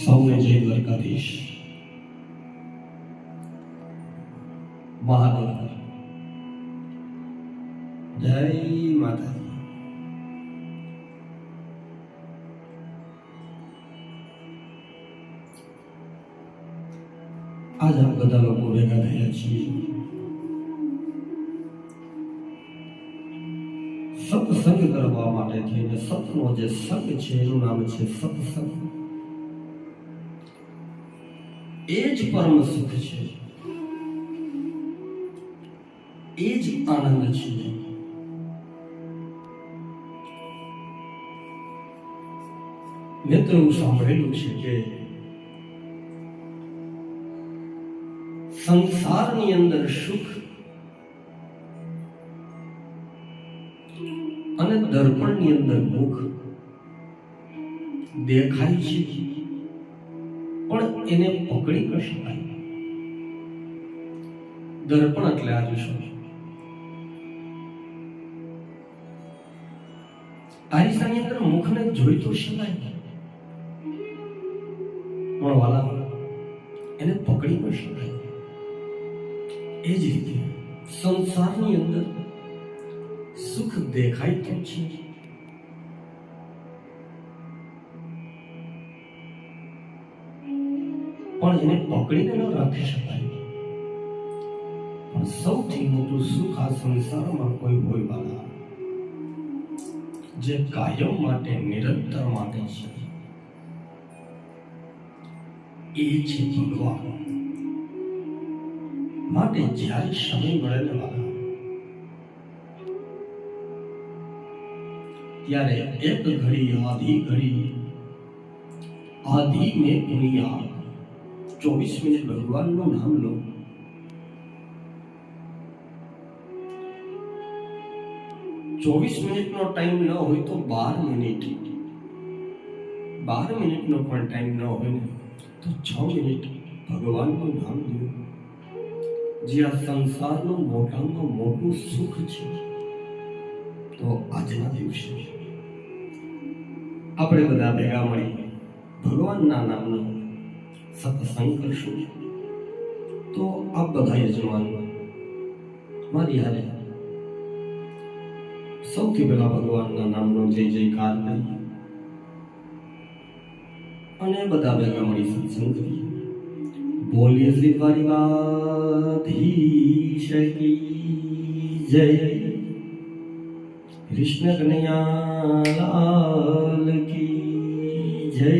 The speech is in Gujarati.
સૌને જય દ્વારકાધીશ મહાદેવ જય માતાજી આજ આ બધા લોકો ભેગા થયા છીએ સત્સંગ કરવા માટે થઈને સતનો જે સંગ છે એનું નામ છે સત્સંગ એ જ પરમ સુખ છે. એ જ આનંદ છે. મેં તો સાંભળેલું છે કે સંસારની અંદર સુખ અને દર્પણની અંદર મુખ દેખાય છે. પણ એને પકડી ન શકાય દર્પણ એટલે આ શું આરિસાની અંદર મુખને જોઈ તો શકાય પણ વાલા, એને પકડી ન શકાય એ જ રીતે સંસારની અંદર સુખ દેખાય તો છે. પણ એને પકડીને ન રાખી શકાય. પણ સૌથી મોટું સુખ આ સંસારમાં કોઈ હોય વાળા જે કાયમ માટે નિરંતર માટે છે. એ છે ભગવાન. માટે જ્યારે સમય મળે ને વાળા, ત્યારે એક ઘડી, આધી ઘડી આધી મેં પુનિયા ચોવીસ મિનિટ ભગવાનનું નામ લો ચોવીસ મિનિટનો ટાઈમ ન હોય તો બાર મિનિટ. બાર મિનિટનો પણ ટાઈમ ન હોય ને તો છ મિનિટ. ભગવાનનું નામ લો જે આ સંસારનું મોટામાં મોટું સુખ છે, તો આજના દિવસે આપણે બધા ભેગા મળી ભગવાનના નામનો સત્સંગ કરશું તો આપ બધા યજમાન મારી હારે સૌથી પહેલા ભગવાનના નામનો જય જયકાર કરીએ અને બધા ભેગા મળી સત્સંગ કરીએ બોલીએ શ્રી પરિવાધીશ કી જય કૃષ્ણ કનૈયા લાલ કી જય